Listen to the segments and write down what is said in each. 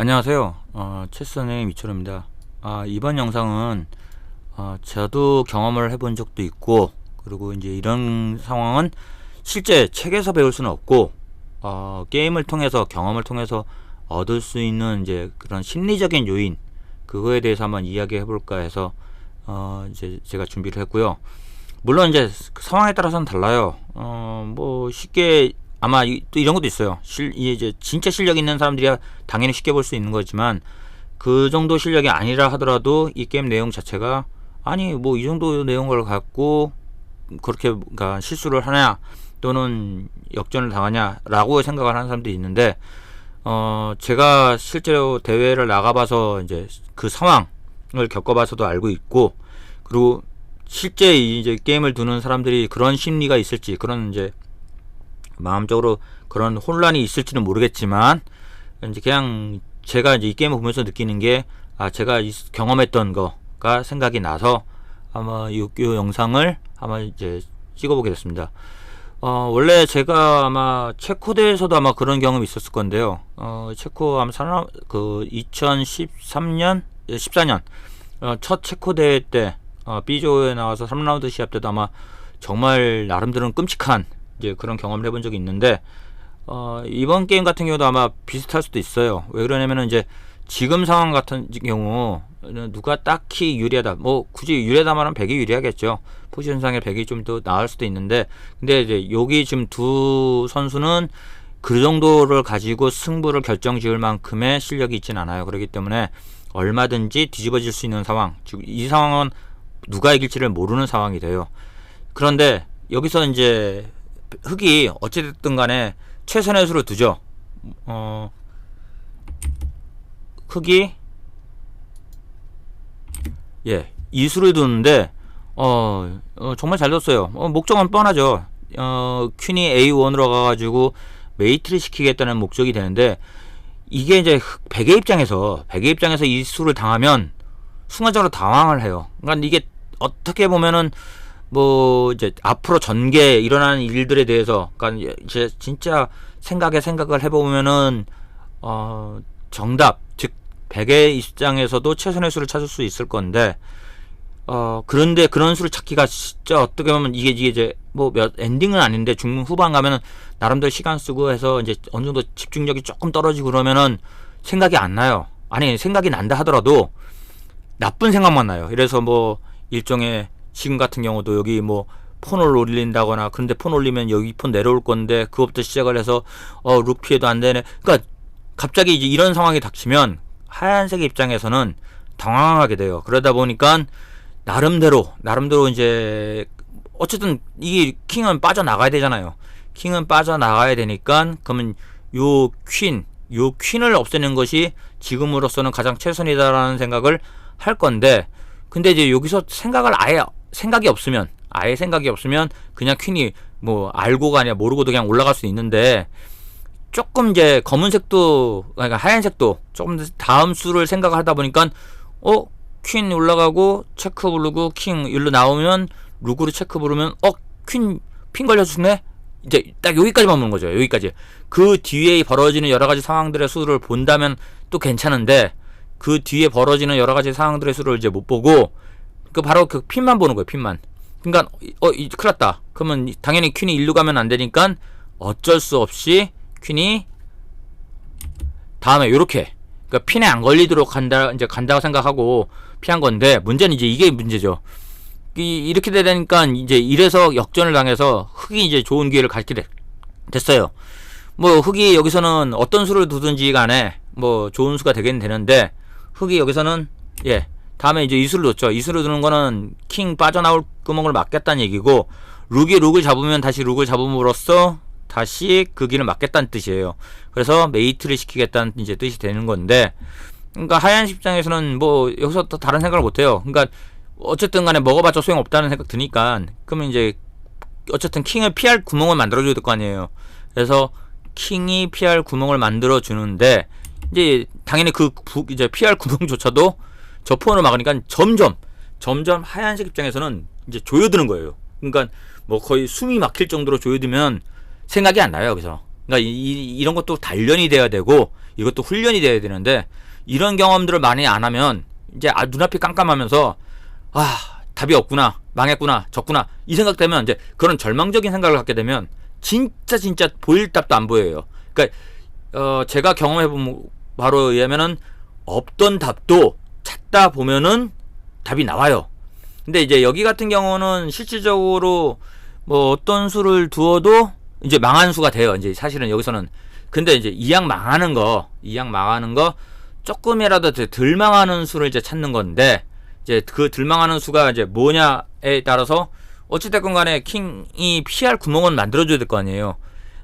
안녕하세요. 어, 체스선의 미철입니다. 아, 이번 영상은 어, 저도 경험을 해본 적도 있고 그리고 이제 이런 상황은 실제 책에서 배울 수는 없고 어, 게임을 통해서 경험을 통해서 얻을 수 있는 이제 그런 심리적인 요인 그거에 대해서 한번 이야기해 볼까 해서 어, 이제 제가 준비를 했고요. 물론 이제 그 상황에 따라서는 달라요. 어, 뭐 쉽게 아마 이, 또 이런 것도 있어요. 실, 이제 진짜 실력 있는 사람들이야 당연히 쉽게 볼 수 있는 거지만 그 정도 실력이 아니라 하더라도 이 게임 내용 자체가 아니 뭐 이 정도 내용을 갖고 그렇게 그러니까 실수를 하냐 또는 역전을 당하냐라고 생각을 하는 사람들이 있는데 어 제가 실제로 대회를 나가봐서 이제 그 상황을 겪어봐서도 알고 있고 그리고 실제 이제 게임을 두는 사람들이 그런 심리가 있을지 그런 이제 마음적으로 그런 혼란이 있을지는 모르겠지만 이제 그냥 제가 이제 이 게임을 보면서 느끼는 게 아 제가 이- 경험했던 거가 생각이 나서 아마 이, 이 영상을 아마 이제 찍어보게 됐습니다. 어 원래 제가 아마 체코대에서도 아마 그런 경험이 있었을 건데요. 어 체코 아마 사람 그 2013년 14년 어, 첫 체코 대회 때 어, B조에 나와서 3라운드 시합 때도 아마 정말 나름대로는 끔찍한 이제 그런 경험을 해본 적이 있는데 어, 이번 게임 같은 경우도 아마 비슷할 수도 있어요. 왜 그러냐면은 이제 지금 상황 같은 경우 누가 딱히 유리하다. 뭐 굳이 유리하다 말하면 100이 유리하겠죠. 포지션상에 100이 좀 더 나을 수도 있는데 근데 이제 여기 지금 두 선수는 그 정도를 가지고 승부를 결정지을 만큼의 실력이 있진 않아요. 그렇기 때문에 얼마든지 뒤집어질 수 있는 상황. 지금 이 상황은 누가 이길지를 모르는 상황이 돼요. 그런데 여기서 이제 흑이 어찌됐든 간에 최선의 수를 두죠. 어, 흑이 예, 이수를 두는데 어, 어, 정말 잘 뒀어요. 어, 목적은 뻔하죠. 어, 퀸이 A1으로 가가지고 메이트를 시키겠다는 목적이 되는데 이게 이제 흑- 백의 입장에서 백의 입장에서 이 수를 당하면 순간적으로 당황을 해요. 그러니까 이게 어떻게 보면은 뭐 이제 앞으로 전개 일어나는 일들에 대해서 그러니까 이제 진짜 생각에 생각을 해보면은 어 정답 즉 백의 입장에서도 최선의 수를 찾을 수 있을 건데 어 그런데 그런 수를 찾기가 진짜 어떻게 보면 이게 이게 이제 뭐 몇 엔딩은 아닌데 중 후반 가면은 나름대로 시간 쓰고 해서 이제 어느 정도 집중력이 조금 떨어지고 그러면은 생각이 안 나요. 아니 생각이 난다 하더라도 나쁜 생각만 나요. 이래서 뭐 일종의 지금 같은 경우도 여기 뭐 폰을 올린다거나 그런데 폰 올리면 여기 폰 내려올 건데 그것부터 시작을 해서 어 루피에도 안 되네. 그러니까 갑자기 이제 이런 상황이 닥치면 하얀색 입장에서는 당황하게 돼요. 그러다 보니까 나름대로 나름대로 이제 어쨌든 이 킹은 빠져나가야 되잖아요. 킹은 빠져나가야 되니까 그러면 요 퀸, 요 퀸을 없애는 것이 지금으로서는 가장 최선이다라는 생각을 할 건데 근데 이제 여기서 생각을 아예 생각이 없으면 아예 생각이 없으면 그냥 퀸이 뭐 알고가 아니라 모르고도 그냥 올라갈 수 있는데 조금 이제 검은색도 그러니까 하얀색도 조금 더 다음 수를 생각을 하다 보니까 어? 퀸 올라가고 체크 부르고 킹 일로 나오면 루그로 체크 부르면 어? 퀸 핀 걸려서 죽네? 이제 딱 여기까지만 보는 거죠 여기까지. 그 뒤에 벌어지는 여러 가지 상황들의 수를 본다면 또 괜찮은데 그 뒤에 벌어지는 여러 가지 상황들의 수를 이제 못 보고 그 바로 그 핀만 보는 거예요 핀만 그러니까 어 이, 큰일 났다 그러면 당연히 퀸이 일로 가면 안 되니까 어쩔 수 없이 퀸이 다음에 요렇게 그러니까 핀에 안 걸리도록 간다 이제 간다고 생각하고 피한 건데 문제는 이제 이게 문제죠. 이, 이렇게 되니까 이제 이래서 역전을 당해서 흑이 이제 좋은 기회를 갖게 되- 됐어요. 뭐 흑이 여기서는 어떤 수를 두든지 간에 뭐 좋은 수가 되긴 되는데 흑이 여기서는 예 다음에 이제 이수를 뒀죠. 이수를 두는 거는 킹 빠져나올 구멍을 막겠다는 얘기고 룩이 룩을 잡으면 다시 룩을 잡음으로써 다시 그 길을 막겠다는 뜻이에요. 그래서 메이트를 시키겠다는 이제 뜻이 되는 건데 그러니까 하얀 입장에서는 뭐 여기서 또 다른 생각을 못 해요. 그러니까 어쨌든 간에 먹어봤자 소용없다는 생각 드니까 그러면 이제 어쨌든 킹을 피할 구멍을 만들어줘야 될 거 아니에요. 그래서 킹이 피할 구멍을 만들어 주는데 이제 당연히 그 구- 이제 피할 구멍조차도 저 폰으로 막으니까 점점 점점 하얀색 입장에서는 이제 조여드는 거예요. 그러니까 뭐 거의 숨이 막힐 정도로 조여들면 생각이 안 나요. 여기서. 그러니까 이, 이, 런 것도 단련이 돼야 되고 이것도 훈련이 돼야 되는데 이런 경험들을 많이 안 하면 이제 아, 눈앞이 깜깜하면서 아 답이 없구나 망했구나 졌구나 이 생각 되면 이제 그런 절망적인 생각을 갖게 되면 진짜 진짜 보일 답도 안 보여요. 그러니까 어 제가 경험해 본 바로 의하면은 없던 답도 찾다 보면은 답이 나와요. 근데 이제 여기 같은 경우는 실질적으로 뭐 어떤 수를 두어도 이제 망한 수가 돼요. 이제 사실은 여기서는 근데 이제 이양 망하는 거, 이양 망하는 거 조금이라도 더덜 망하는 수를 이제 찾는 건데 이제 그 덜 망하는 수가 이제 뭐냐에 따라서 어찌됐건 간에 킹이 피할 구멍은 만들어줘야 될 거 아니에요.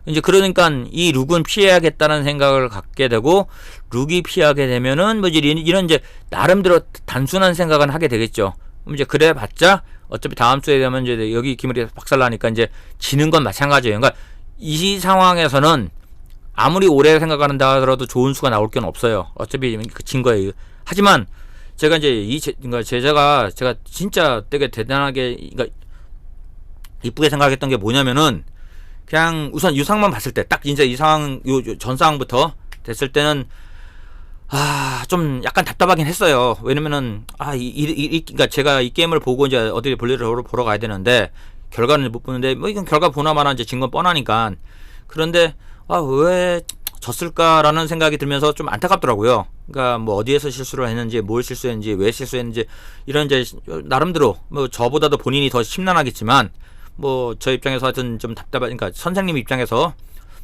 이제 그러니까 이 룩은 피해야겠다는 생각을 갖게 되고 룩이 피하게 되면은 뭐 이런 이제 나름대로 단순한 생각은 하게 되겠죠. 그럼 이제 그래 봤자 어차피 다음 주에 되면 이제 여기 기물이 박살나니까 이제 지는 건 마찬가지예요. 그러니까 이 상황에서는 아무리 오래 생각한다 하더라도 좋은 수가 나올 건 없어요. 어차피 그진 거예요. 하지만 제가 이제 이 제, 그러니까 제자가 제가 진짜 되게 대단하게 그러니까 이쁘게 생각했던 게 뭐냐면은 그냥 우선 이 상황만 봤을 때 딱 이제 이 상황 요전 상황부터 됐을 때는 아 좀 약간 답답하긴 했어요. 왜냐면은 아이 이, 이, 이- 그러니까 제가 이 게임을 보고 이제 어디 볼일을 보러, 가야 되는데 결과는 못 보는데 뭐 이건 결과 보나 마나 이제 진 건 뻔하니까 그런데 아 왜 졌을까라는 생각이 들면서 좀 안타깝더라고요. 그러니까 뭐 어디에서 실수를 했는지 뭘 실수했는지 왜 실수했는지 이런 이제 나름대로 뭐 저보다도 본인이 더 심란하겠지만 뭐 저 입장에서 하여튼 좀 답답한 그러니까 선생님 입장에서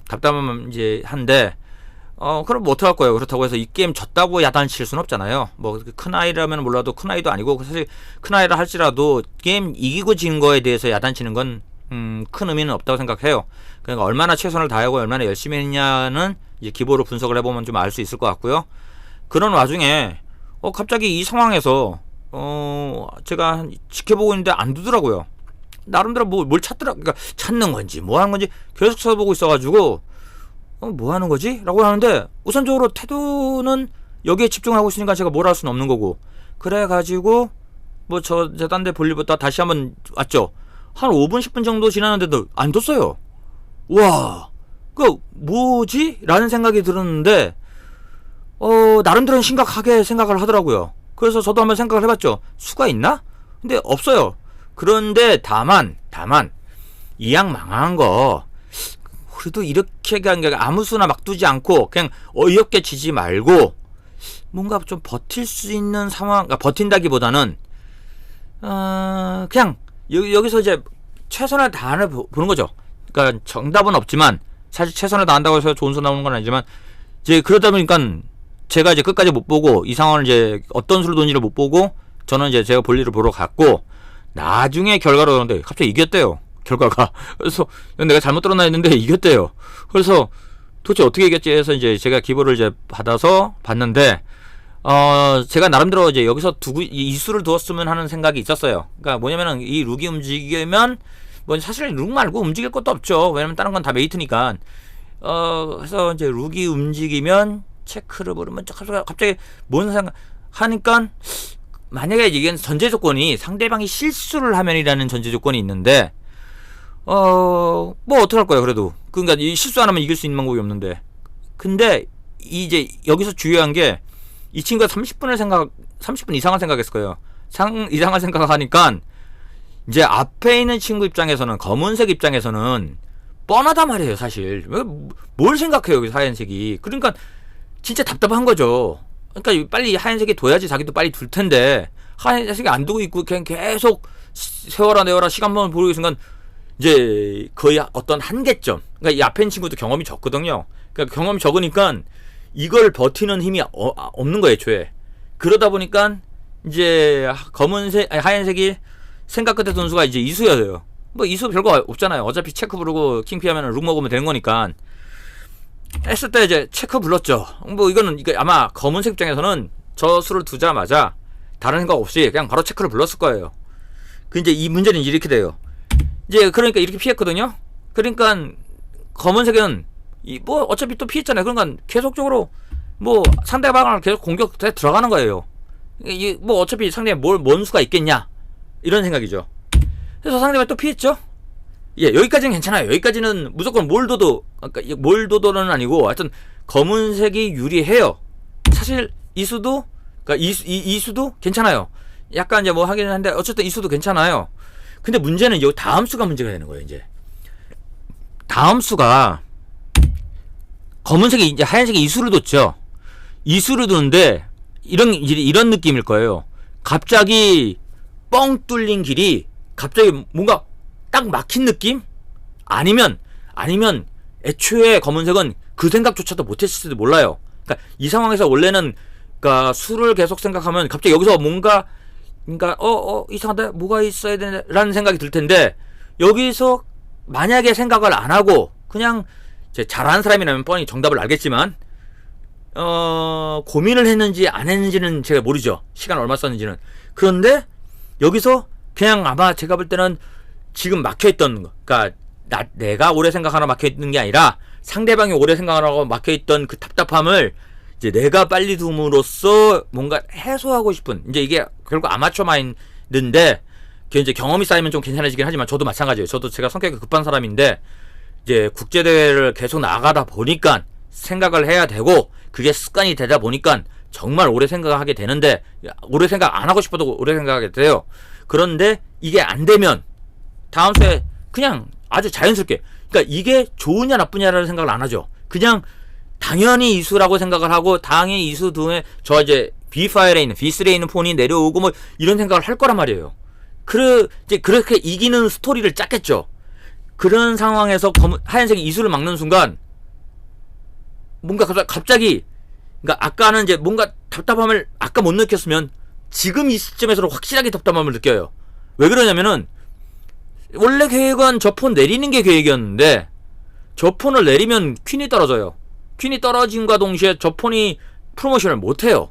답답함 이제 한데 어 그럼 뭐 어떡할 거예요? 그렇다고 해서 이 게임 졌다고 야단칠 수는 없잖아요. 뭐 큰 아이라면 몰라도 큰 아이도 아니고 사실 큰 아이라 할지라도 게임 이기고 진 거에 대해서 야단치는 건 음, 큰 의미는 없다고 생각해요. 그러니까 얼마나 최선을 다하고 얼마나 열심히 했냐는 이제 기보로 분석을 해보면 좀 알 수 있을 것 같고요. 그런 와중에 어 갑자기 이 상황에서 어 제가 한- 지켜보고 있는데 안 두더라고요 나름대로 뭐, 뭘 찾더라, 그러니까 찾는 건지 뭐 하는 건지 계속 쳐다보고 있어가지고 어, 뭐 하는 거지? 라고 하는데 우선적으로 태도는 여기에 집중하고 있으니까 제가 뭘 할 수는 없는 거고 그래가지고 뭐저 딴데 볼일보다 다시 한번 왔죠. 한 5분 10분 정도 지났는데도 안 뒀어요. 와, 그 뭐지? 라는 생각이 들었는데 어 나름대로 심각하게 생각을 하더라고요. 그래서 저도 한번 생각을 해봤죠. 수가 있나? 근데 없어요. 그런데 다만 다만 이 양 망한 거 그래도 이렇게 그냥 아무 수나 막 두지 않고 그냥 어이없게 지지 말고 뭔가 좀 버틸 수 있는 상황 그러니까 버틴다기보다는 어 그냥 여, 여기서 이제 최선을 다하는 보- 보는 거죠. 그러니까 정답은 없지만 사실 최선을 다한다고 해서 좋은 수 나오는 건 아니지만 이제 그러다 보니까 제가 이제 끝까지 못 보고 이 상황을 이제 어떤 수를 돈지를 못 보고 저는 이제 제가 볼일을 보러 갔고 나중에 결과로 오는데 갑자기 이겼대요. 결과가. 그래서 내가 잘못 들었나 했는데 이겼대요. 그래서 도대체 어떻게 이겼지 해서 이제 제가 기부를 이제 받아서 봤는데 어 제가 나름대로 이제 여기서 두고 이- 이 수를 두었으면 하는 생각이 있었어요. 그러니까 뭐냐면은 이 룩이 움직이면 뭐 사실 룩 말고 움직일 것도 없죠. 왜냐면 다른 건 다 메이트니까. 어 그래서 이제 룩이 움직이면 체크를 부르면 갑자기 뭔 생각 하니까 만약에 이게 전제 조건이 상대방이 실수를 하면이라는 전제 조건이 있는데 어 뭐 어떡할 거예요 그래도. 그러니까 이 실수 안 하면 이길 수 있는 방법이 없는데. 근데 이제 여기서 중요한 게 이 친구가 30분을 생각 30분 이상을 생각했을 거예요. 상 이상을 생각하니까 이제 앞에 있는 친구 입장에서는 검은색 입장에서는 뻔하단 말이에요 사실. 왜, 뭘 생각해요 여기 하얀색이. 그러니까 진짜 답답한 거죠 그러니까 빨리 하얀색이 둬야지 자기도 빨리 둘 텐데 하얀색이 안 두고 있고 그냥 계속 시- 세워라 내워라 시간만 있는 순간 이제 거의 어떤 한계점. 그러니까 이 앞에 친구도 경험이 적거든요. 그러니까 경험이 적으니까 이걸 버티는 힘이 어- 아, 없는 거예요, 애초에. 그러다 보니까 이제 하- 검은색, 아니, 하얀색이 생각 끝에 선수가 이제 이수여요. 뭐 이수 별거 없잖아요. 어차피 체크 부르고 킹 피하면 룩 먹으면 되는 거니까. 했을 때 이제 체크 불렀죠. 뭐 이거는 이게 아마 검은색 입장에서는 저 수를 두자마자 다른 생각 없이 그냥 바로 체크를 불렀을 거예요. 그 이제 이 문제는 이렇게 돼요. 이제 그러니까 이렇게 피했거든요. 그러니까 검은색은 이 뭐 어차피 또 피했잖아요. 그러니까 계속적으로 뭐 상대방을 계속 공격해 들어가는 거예요. 이게 뭐 어차피 상대에 뭘뭔 수가 있겠냐 이런 생각이죠. 그래서 상대방이 또 피했죠. 예, 여기까지는 괜찮아요. 여기까지는 무조건 몰도도, 그러니까 이 몰도도는 아니고, 하여튼, 검은색이 유리해요. 사실 이수도 그러니까 이수, 이, 이수도 괜찮아요. 약간 이제 뭐 하기는 한데 어쨌든 이수도 괜찮아요. 근데 문제는 요 다음 수가 문제가 되는 거예요, 이제. 다음 수가 검은색이 이제 하얀색이 이수를 뒀죠. 이수를 두는데 이런 이런 느낌일 거예요. 갑자기 뻥 뚫린 길이 갑자기 뭔가 딱 막힌 느낌? 아니면 아니면 애초에 검은색은 그 생각조차도 못했을지도 몰라요. 그러니까 이 상황에서 원래는 그러니까 수를 계속 생각하면 갑자기 여기서 뭔가 그러니까 어어 이상하다 뭐가 있어야 되라는 생각이 들 텐데 여기서 만약에 생각을 안 하고 그냥 이제 잘하는 사람이라면 뻔히 정답을 알겠지만 어 고민을 했는지 안 했는지는 제가 모르죠 시간 얼마 썼는지는 그런데 여기서 그냥 아마 제가 볼 때는 지금 막혀있던 거 그러니까 나, 내가 오래 생각하나 막혀있는 게 아니라 상대방이 오래 생각하라고 막혀있던 그 답답함을 이제 내가 빨리 둠으로써 뭔가 해소하고 싶은 이제 이게 결국 아마추어 마인드인데 그 이제 경험이 쌓이면 좀 괜찮아지긴 하지만 저도 마찬가지예요. 저도 제가 성격이 급한 사람인데 이제 국제 대회를 계속 나가다 보니까 생각을 해야 되고 그게 습관이 되다 보니까 정말 오래 생각하게 되는데 오래 생각 안 하고 싶어도 오래 생각하게 돼요. 그런데 이게 안 되면 다음 주에 그냥 아주 자연스럽게 그러니까 이게 좋으냐 나쁘냐라는 생각을 안 하죠. 그냥 당연히 이수라고 생각을 하고 당연히 이수 등에 저 이제 B 파일에 있는 B3에 있는 폰이 내려오고 뭐 이런 생각을 할 거란 말이에요. 그 이제 그렇게 이기는 스토리를 짰겠죠. 그런 상황에서 검은 하얀색이 이수를 막는 순간 뭔가 갑자- 갑자기 그러니까 아까는 이제 뭔가 답답함을 아까 못 느꼈으면 지금 이 시점에서 확실하게 답답함을 느껴요. 왜 그러냐면은 원래 계획은 저 폰 내리는 게 계획이었는데 저 폰을 내리면 퀸이 떨어져요. 퀸이 떨어짐과 동시에 저 폰이 프로모션을 못해요.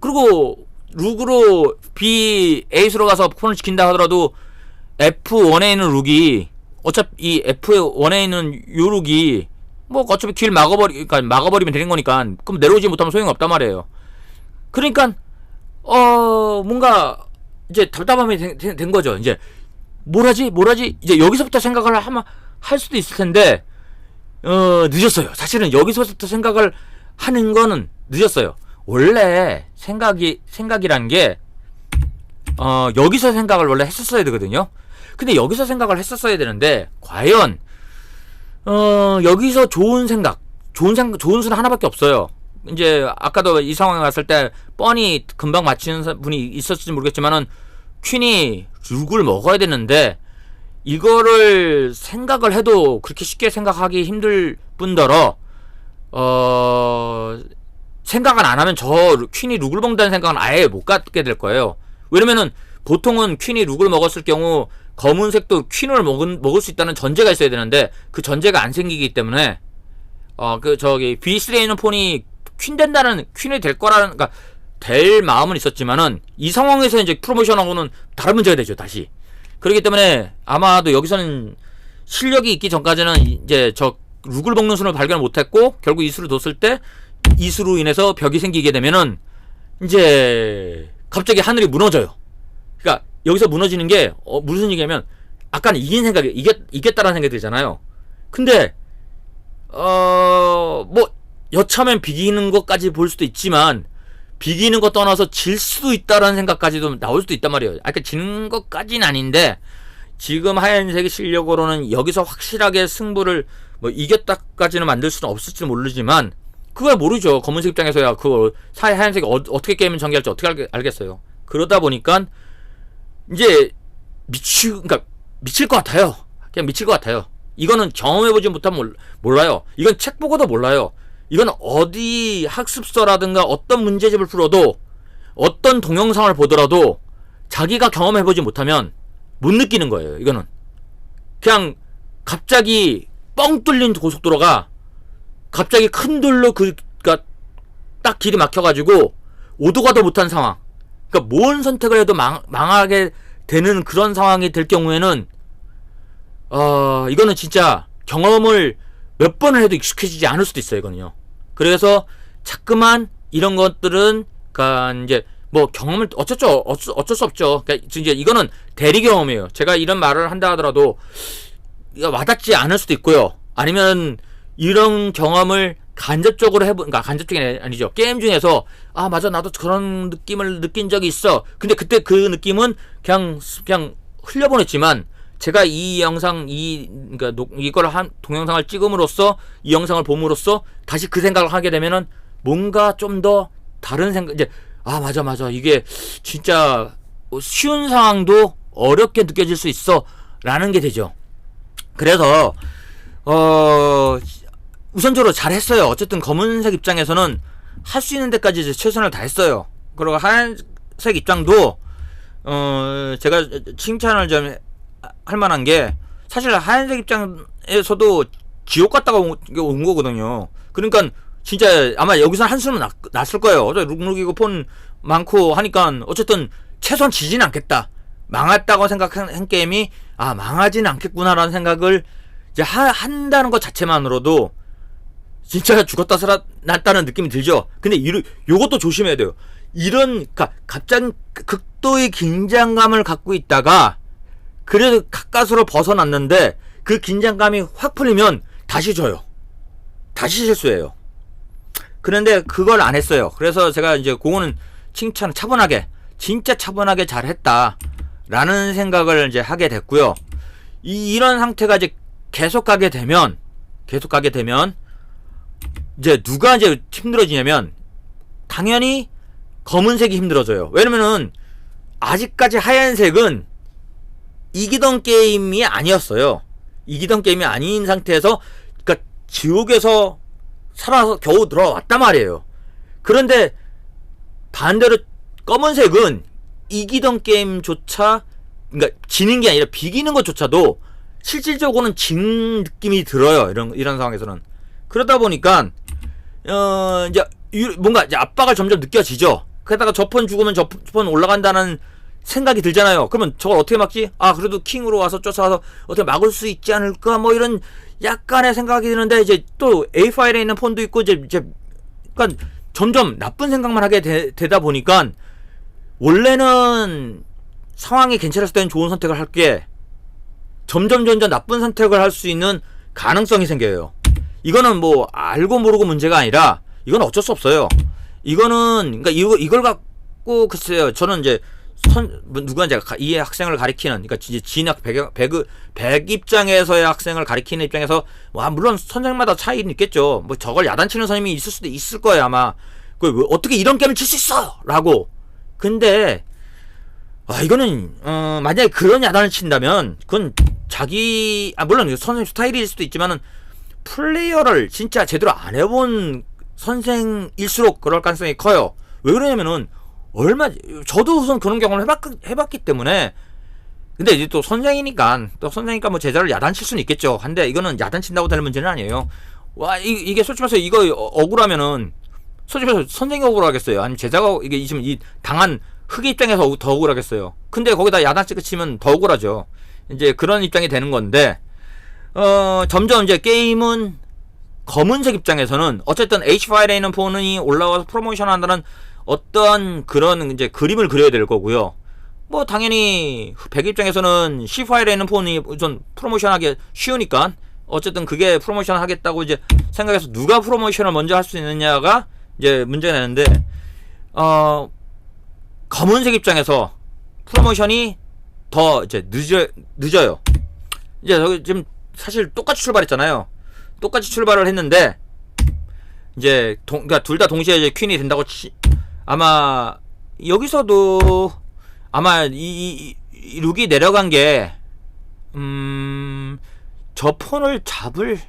그리고 룩으로 B 에이스로 가서 폰을 지킨다 하더라도 F1에 있는 룩이 어차피 이 F1에 있는 요 룩이 뭐 어차피 길 막아버리 그러니까 막아버리면 되는 거니까 그럼 내려오지 못하면 소용이 없단 말이에요. 그러니까 어 뭔가 이제 답답함이 된, 된- 된 거죠. 이제 뭘 하지 뭘 하지 이제 여기서부터 생각을 하면 할 수도 있을 텐데 어 늦었어요. 사실은 여기서부터 생각을 하는 거는 늦었어요. 원래 생각이 생각이란 게 어, 여기서 생각을 원래 했었어야 되거든요. 근데 여기서 생각을 했었어야 되는데 과연 어, 여기서 좋은 생각, 좋은 생각, 좋은 수는 하나밖에 없어요. 이제 아까도 이 상황에 왔을 때 뻔히 금방 맞히는 사- 분이 있었을지 모르겠지만은 퀸이 룩을 먹어야 되는데 이거를 생각을 해도 그렇게 쉽게 생각하기 힘들 뿐더러 어 생각을 안 하면 저 퀸이 룩을 먹는다는 생각은 아예 못 갖게 될 거예요. 왜냐면은 보통은 퀸이 룩을 먹었을 경우 검은색도 퀸을 먹은, 먹을 수 있다는 전제가 있어야 되는데 그 전제가 안 생기기 때문에 어 그 저기 B3에 있는 폰이 퀸 된다는 퀸이 될 거라는 그러니까 될 마음은 있었지만은 이 상황에서 이제 프로모션하고는 다른 문제가 되죠 다시 그렇기 때문에 아마도 여기서는 실력이 있기 전까지는 이제 저 룩을 먹는 수를 발견을 못했고 결국 이수를 뒀을 때 이수로 인해서 벽이 생기게 되면은 이제 갑자기 하늘이 무너져요. 그러니까 여기서 무너지는 게 어, 무슨 얘기냐면 아까는 이긴 생각이 이겼 이겼다라는 생각이 들잖아요. 근데 어 뭐 여차하면 비기는 것까지 볼 수도 있지만 비기는 거 떠나서 질 수도 있다라는 생각까지도 나올 수도 있단 말이에요. 아까 지는 것까지는 아닌데 지금 하얀색의 실력으로는 여기서 확실하게 승부를 뭐 이겼다까지는 만들 수는 없을지 모르지만 그걸 모르죠. 검은색 입장에서야 그걸 사 하얀색이 어, 떻게 게임을 전개할지 어떻게 알겠, 알겠어요. 그러다 보니까 이제 미치 그러니까 미칠 것 같아요. 그냥 미칠 것 같아요. 이거는 경험해보지 못하면 몰- 몰라요. 이건 책 보고도 몰라요. 이건 어디 학습서라든가 어떤 문제집을 풀어도 어떤 동영상을 보더라도 자기가 경험해보지 못하면 못 느끼는 거예요. 이거는 그냥 갑자기 뻥 뚫린 고속도로가 갑자기 큰 돌로 그, 그니까 딱 길이 막혀가지고 오도 가도 못한 상황. 그러니까 뭔 선택을 해도 망, 망하게 되는 그런 상황이 될 경우에는 어 이거는 진짜 경험을 몇 번을 해도 익숙해지지 않을 수도 있어요 이거는요 그래서 자꾸만 이런 것들은 그니까 이제 뭐 경험을 어쩌죠 어쩔, 어쩔 수 없죠 그러니까 이제 이거는 대리 경험이에요 제가 이런 말을 한다 하더라도 와닿지 않을 수도 있고요 아니면 이런 경험을 간접적으로 해본, 그러니까 간접적인 아니죠. 게임 중에서 아 맞아 나도 그런 느낌을 느낀 적이 있어. 근데 그때 그 느낌은 그냥 그냥 흘려보냈지만 제가 이 영상 이 그러니까 노, 이걸 한 동영상을 찍음으로써 이 영상을 봄으로써 다시 그 생각을 하게 되면은 뭔가 좀 더 다른 생각 이제 아 맞아 맞아 이게 진짜 쉬운 상황도 어렵게 느껴질 수 있어라는 게 되죠. 그래서 어 우선적으로 잘 했어요. 어쨌든 검은색 입장에서는 할 수 있는 데까지 최선을 다했어요. 그리고 하얀색 입장도 어 제가 칭찬을 좀 할 만한 게 사실 하얀색 입장에서도 지옥 갔다가 온, 온 거거든요. 그러니까 진짜 아마 여기서 한숨은 났, 났을 거예요. 룩룩이고 폰 많고 하니까 어쨌든 최소한 지지는 않겠다. 망했다고 생각한 게임이 아 망하지는 않겠구나라는 생각을 이제 하, 한다는 것 자체만으로도 진짜 죽었다 살아났다는 느낌이 들죠. 근데 이르, 요것도 조심해야 돼요. 이런 가, 갑자기 극도의 긴장감을 갖고 있다가 그래도 가까스로 벗어났는데 그 긴장감이 확 풀리면 다시 져요. 다시 실수해요. 그런데 그걸 안 했어요. 그래서 제가 이제 그거는 칭찬 차분하게 진짜 차분하게 잘했다. 라는 생각을 이제 하게 됐고요. 이, 이런 상태가 이제 계속 가게 되면 계속 가게 되면 이제 누가 이제 힘들어지냐면 당연히 검은색이 힘들어져요. 왜냐면은 아직까지 하얀색은 이기던 게임이 아니었어요. 이기던 게임이 아닌 상태에서 그러니까 지옥에서 살아서 겨우 들어왔단 말이에요. 그런데 반대로 검은색은 이기던 게임조차 그러니까 지는 게 아니라 비기는 것조차도 실질적으로는 진 느낌이 들어요. 이런 이런 상황에서는 그러다 보니까 어 이제 뭔가 이제 압박을 점점 느껴지죠. 그러다가 저폰 죽으면 저폰 올라간다는 생각이 들잖아요. 그러면 저걸 어떻게 막지? 아 그래도 킹으로 와서 쫓아와서 어떻게 막을 수 있지 않을까? 뭐 이런 약간의 생각이 드는데 이제 또 A 파일에 있는 폰도 있고 이제 이제 그러니까 점점 나쁜 생각만 하게 되, 다 보니까 원래는 상황이 괜찮았을 때는 좋은 선택을 할게 점점 점점 나쁜 선택을 할 수 있는 가능성이 생겨요. 이거는 뭐 알고 모르고 문제가 아니라 이건 어쩔 수 없어요. 이거는 이거 이걸 갖고 글쎄요. 저는 이제 선, 뭐 이제 이 학생을 가리키는, 그러니까 이제 진학 백, 백, 백 입장에서의 학생을 가리키는 입장에서, 와, 물론 선생마다 차이는 있겠죠. 뭐 저걸 야단치는 선생님이 있을 수도 있을 거예요, 아마. 그, 어떻게 이런 게임을 칠 수 있어! 라고. 근데, 아, 이거는, 어, 만약에 그런 야단을 친다면, 그건 자기, 아, 물론 선생님 스타일일 수도 있지만은, 플레이어를 진짜 제대로 안 해본 선생일수록 그럴 가능성이 커요. 왜 그러냐면은, 얼마 저도 우선 그런 경험을 해봤, 해봤기 때문에 근데 이제 또 선생이니까 또 선생이니까 뭐 제자를 야단칠 수는 있겠죠. 한데 이거는 야단친다고 될 문제는 아니에요. 와 이, 이게 솔직히 말해서 이거 억울하면은 솔직히 말해서 선생이 억울하겠어요. 아니면 제자가 이게 지금 이 당한 흑의 입장에서 더 억울하겠어요. 근데 거기다 야단치 치면 더 억울하죠. 이제 그런 입장이 되는 건데 어 점점 이제 게임은 검은색 입장에서는 어쨌든 H 파일에 있는 폰이 올라와서 프로모션 한다는 어떠한 그런 이제 그림을 그려야 될 거고요. 뭐 당연히 백 입장에서는 C 파일에 있는 폰이 우선 프로모션하기 쉬우니까 어쨌든 그게 프로모션 하겠다고 이제 생각해서 누가 프로모션을 먼저 할 수 있느냐가 이제 문제가 되는데 어 검은색 입장에서 프로모션이 더 이제 늦어 늦어요. 이제 저기 지금 사실 똑같이 출발했잖아요. 똑같이 출발을 했는데 이제 동, 그러니까 둘 다 동시에 이제 퀸이 된다고 치, 아마 여기서도 아마 이, 이, 이 룩이 내려간 게 음, 저 폰을 잡을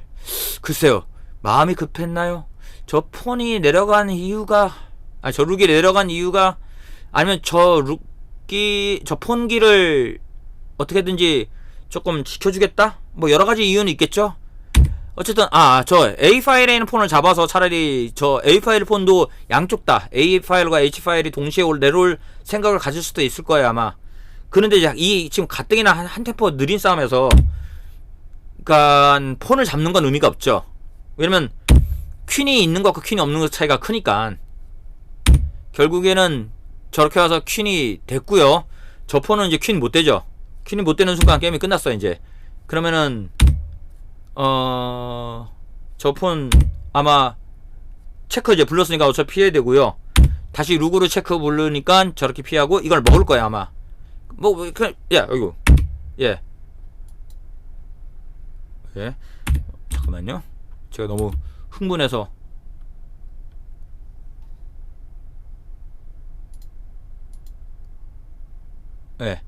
글쎄요 마음이 급했나요? 저 폰이 내려간 이유가 아 저 룩이 내려간 이유가 아니면 저 룩이 저 폰기를 어떻게든지 조금 지켜주겠다? 뭐 여러 가지 이유는 있겠죠. 어쨌든 아 저 A 파일에 있는 폰을 잡아서 차라리 저 A 파일 폰도 양쪽 다 A 파일과 H 파일이 동시에 올 내려올 생각을 가질 수도 있을 거예요 아마. 그런데 이 지금 가뜩이나 한, 한 템포 느린 싸움에서 그니까 폰을 잡는 건 의미가 없죠. 왜냐면 퀸이 있는 것과 퀸이 없는 것 차이가 크니까 결국에는 저렇게 와서 퀸이 됐고요. 저 폰은 이제 퀸 못 되죠. 퀸이 못 되는 순간 게임이 끝났어 이제. 그러면은 어, 저 폰 아마 체크 이제 불렀으니까 어차피 피해야 되고요. 다시 룩으로 체크 부르니까 저렇게 피하고 이걸 먹을 거야 아마. 뭐 그냥 야 이거 예. 예. 잠깐만요. 제가 너무 흥분해서 예.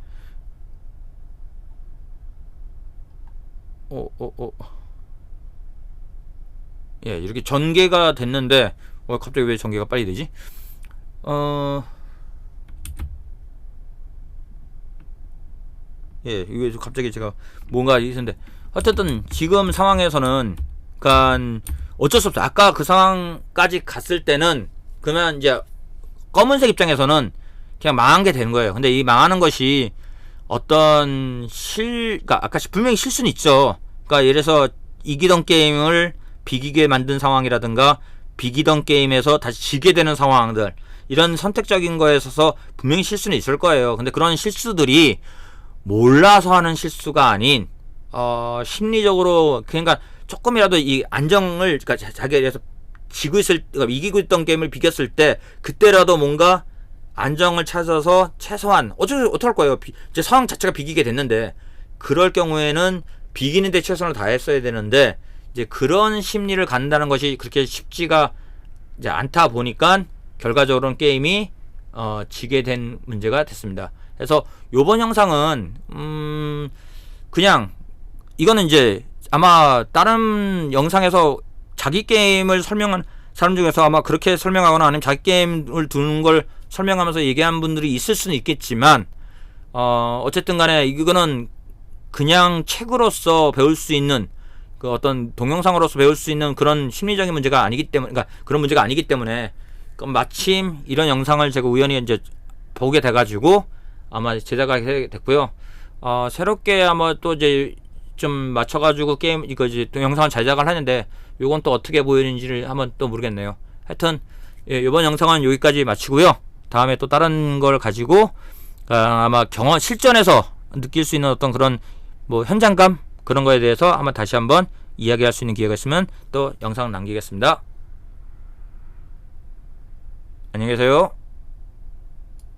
어, 어, 어. 예, 이렇게 전개가 됐는데, 어, 갑자기 왜 전개가 빨리 되지? 어, 예, 이게 좀 갑자기 제가 뭔가 있었는데, 어쨌든 지금 상황에서는, 그니까, 어쩔 수 없어. 아까 그 상황까지 갔을 때는, 그러면 이제, 검은색 입장에서는 그냥 망한 게 되는 거예요. 근데 이 망하는 것이 어떤 실, 그니까 아까 분명히 실수는 있죠. 그니까 예를 들어서 이기던 게임을 비기게 만든 상황이라든가 비기던 게임에서 다시 지게 되는 상황들 이런 선택적인 거에 있어서 분명히 실수는 있을 거예요. 근데 그런 실수들이 몰라서 하는 실수가 아닌 어 심리적으로 그러니까 조금이라도 이 안정을 그러니까 자- 자기에 대해서 지고 있을 그러니까 이기고 있던 게임을 비겼을 때 그때라도 뭔가 안정을 찾아서 최소한 어쩔 할 거예요. 비- 이제 상황 자체가 비기게 됐는데 그럴 경우에는 비기는데 최선을 다했어야 되는데 이제 그런 심리를 갖는다는 것이 그렇게 쉽지가 이제 않다 보니까 결과적으로는 게임이 어, 지게 된 문제가 됐습니다. 그래서 요번 영상은 음 그냥 이거는 이제 아마 다른 영상에서 자기 게임을 설명한 사람 중에서 아마 그렇게 설명하거나 아니면 자기 게임을 두는 걸 설명하면서 얘기한 분들이 있을 수는 있겠지만 어 어쨌든 간에 이거는 그냥 책으로서 배울 수 있는 그 어떤 동영상으로서 배울 수 있는 그런 심리적인 문제가 아니기 때문에 그러니까 그런 문제가 아니기 때문에 그 마침 이런 영상을 제가 우연히 이제 보게 돼 가지고 아마 제작하게 됐고요. 어, 새롭게 아마 또 이제 좀 맞춰 가지고 게임 이거 이제 또 영상을 제작을 하는데 요건 또 어떻게 보이는지를 한번 또 모르겠네요. 하여튼 예, 이번 영상은 여기까지 마치고요. 다음에 또 다른 걸 가지고 아, 아마 경험 실전에서 느낄 수 있는 어떤 그런 뭐 현장감 그런 거에 대해서 한번 다시 한번 이야기할 수 있는 기회가 있으면 또 영상 남기겠습니다. 안녕히 계세요.